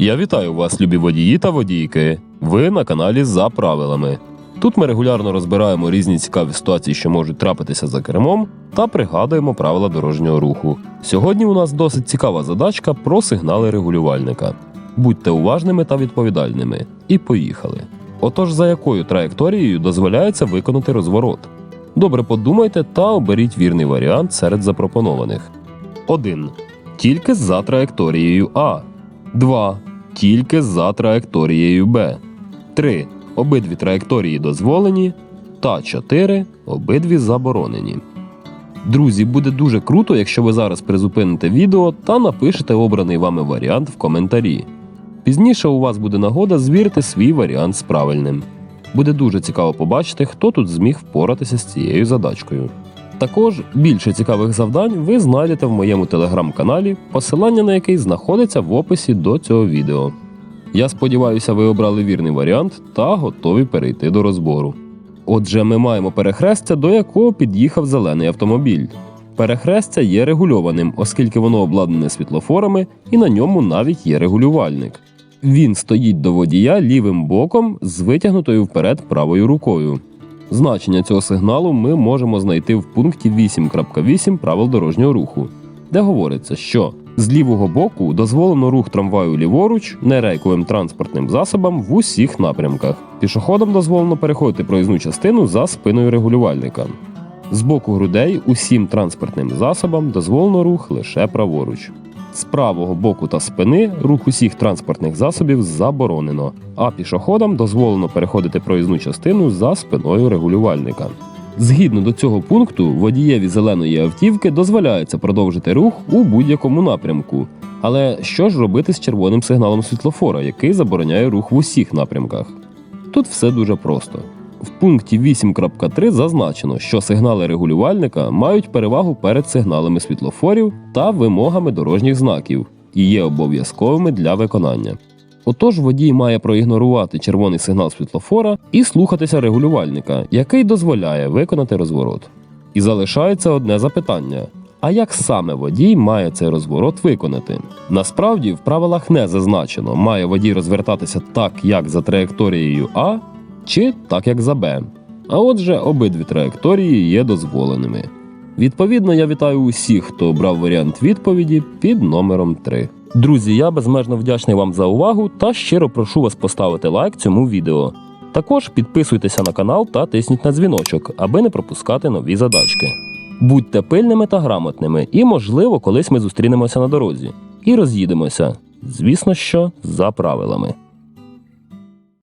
Я вітаю вас, любі водії та водійки. Ви на каналі за правилами. Тут ми регулярно розбираємо різні цікаві ситуації, що можуть трапитися за кермом, та пригадуємо правила дорожнього руху. Сьогодні у нас досить цікава задачка про сигнали регулювальника. Будьте уважними та відповідальними. І поїхали. Отож, за якою траєкторією дозволяється виконати розворот? Добре подумайте та оберіть вірний варіант серед запропонованих. 1. Тільки за траєкторією А. 2. Тільки за траєкторією Б. 3. Обидві траєкторії дозволені. Та 4. Обидві заборонені. Друзі, буде дуже круто, якщо ви зараз призупините відео та напишете обраний вами варіант в коментарі. Пізніше у вас буде нагода звірити свій варіант з правильним. Буде дуже цікаво побачити, хто тут зміг впоратися з цією задачкою. Також більше цікавих завдань ви знайдете в моєму телеграм-каналі, посилання на який знаходиться в описі до цього відео. Я сподіваюся, ви обрали вірний варіант та готові перейти до розбору. Отже, ми маємо перехрестя, до якого під'їхав зелений автомобіль. Перехрестя є регульованим, оскільки воно обладнане світлофорами і на ньому навіть є регулювальник. Він стоїть до водія лівим боком з витягнутою вперед правою рукою. Значення цього сигналу ми можемо знайти в пункті 8.8 правил дорожнього руху, де говориться, що з лівого боку дозволено рух трамваю ліворуч нерейковим транспортним засобам в усіх напрямках. Пішоходам дозволено переходити проїзну частину за спиною регулювальника. З боку грудей усім транспортним засобам дозволено рух лише праворуч. З правого боку та спини рух усіх транспортних засобів заборонено, а пішоходам дозволено переходити проїзну частину за спиною регулювальника. Згідно до цього пункту, водієві зеленої автівки дозволяється продовжити рух у будь-якому напрямку. Але що ж робити з червоним сигналом світлофора, який забороняє рух в усіх напрямках? Тут все дуже просто. В пункті 8.3 зазначено, що сигнали регулювальника мають перевагу перед сигналами світлофорів та вимогами дорожніх знаків і є обов'язковими для виконання. Отож, водій має проігнорувати червоний сигнал світлофора і слухатися регулювальника, який дозволяє виконати розворот. І залишається одне запитання: а як саме водій має цей розворот виконати? Насправді в правилах не зазначено, має водій розвертатися так, як за траєкторією А, чи так, як за Б. А отже, обидві траєкторії є дозволеними. Відповідно, я вітаю усіх, хто обрав варіант відповіді під номером 3. Друзі, я безмежно вдячний вам за увагу та щиро прошу вас поставити лайк цьому відео. Також підписуйтеся на канал та тисніть на дзвіночок, аби не пропускати нові задачки. Будьте пильними та грамотними, і, можливо, колись ми зустрінемося на дорозі і роз'їдемося. Звісно, що за правилами.